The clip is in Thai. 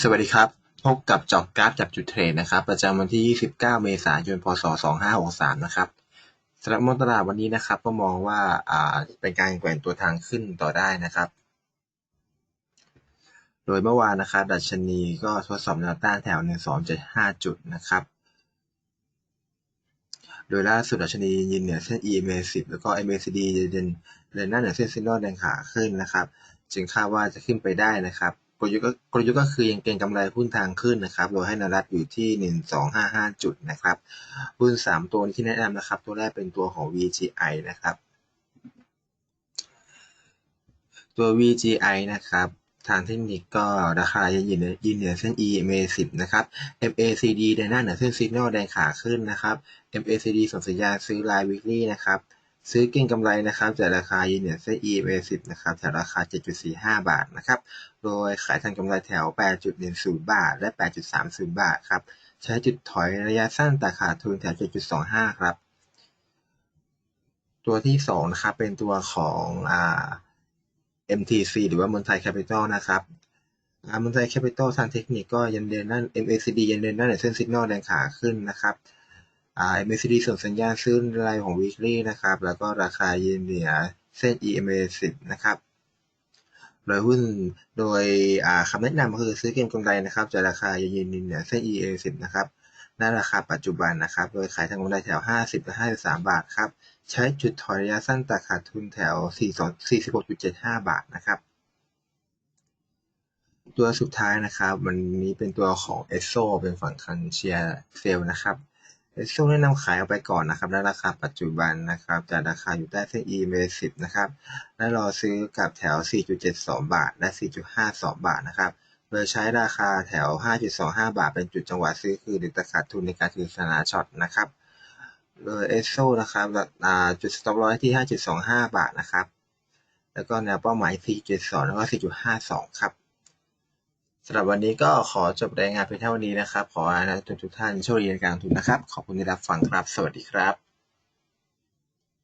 สวัสดีครับ พบกับจอกกราฟจับจุดเทรดนะครับ ประจำวันที่ 29 เมษายน พศ 2563 นะครับ สำหรับมองตลาดวันนี้นะครับ ก็มองว่า อ่า เป็นการแกว่งตัวทางขึ้นต่อได้นะครับ โดยเมื่อวานนะครับ ดัชนีก็ทดสอบแนวต้านแถว 1275 จุดนะครับ โดยล่าสุดดัชนียืนเหนือเส้น EMA 10 แล้วก็ MACD เดินเดินหน้าเหนือเส้นซิโนแดงขาขึ้นนะครับจึงคาดว่าจะขึ้นไปได้นะครับกลยุทธ์ก็กลยุทธ์ก็คือยังเก็งกำไรหุ้นทางขึ้นนะครับ โดยให้นวรับอยู่ที่ 1255 จุดนะครับหุ้น 3 ตัวที่แนะนำนะครับ ตัวแรกเป็นตัวของ VGI นะครับ ตัว VGI นะครับ ทางเทคนิคก็ราคายังยืนยืนเหนือเส้น EMA 10 นะครับ MACD เดินหน้าเหนือเส้น Signal แดงขาขึ้นนะครับ MACD ส่งสัญญาณซื้อราย weekly นะครับ ซื้อเก็งกำไรนะครับจากราคายืนเหนือเส้น EMA 10 นะครับแถวราคา 7.45 บาทนะครับ โดยขายทางกำไรแถว 8.10 บาท และ 8.30 บาทครับ ใช้จุดถอยระยะสั้นแต่ขาดทุนแถว 7.25 ครับ ตัวที่2นะครับเป็นตัวของอ่า MTC หรือว่ามองไทยแคปิตอลนะครับมองไทยแคปิตอลทางเทคนิคก็ยังเดินด้าน MACD ยังเดินด้านในเส้นสัญญาณแดงขาขึ้นนะครับอ่า MACD ส่งสัญญาณซื้อรายของ weekly นะครับ แล้วก็ราคายืนเหนือเส้น EMA 10นะครับโดยหุ้นโดยคำแนะนำก็คือซื้อเก็งกำไรนะครับจากราคายืนเหนือเส้น EMA 10นะครับณราคาปัจจุบันนะครับ โดยขายทางกำไรแถว 50และ53 บาทครับ ใช้จุดถอยระยะสั้นแต่ขาดทุนแถว 46.75 บาทนะครับ ตัวสุดท้ายนะครับ วันนี้เป็นตัวของ e s o เป็นฝั่งคันเชียเซลนะครับ e s o แนะนำขายออกไปก่อนนะครับณราคาปัจจุบันนะครับจากราคาอยู่ใต้เส้น EMA 10 นะครับ และรอซื้อกับแถว 4.72 บาท และ 4.52 บาทนะครับโดยใช้ราคาแถว 5.25 บาท เป็นจุดจังหวะซื้อคือหรือตะขาดทุนในการถือสนาช็อตนะครับ โดยเอสโซนะครับจุดสต็อปลอยที่ 5.25 บาทนะครับ แล้วก็แนวเป้าหมาย 4.2 แล้วก็ 4.52 ครับสำหรับวันนี้ก็ขอจบรายงานเพียงเท่านี้นะครับ ขอให้นักทุนทุกท่านโชคดีในการลงทุนนะครับ ขอบคุณที่รับฟังครับ สวัสดีครับ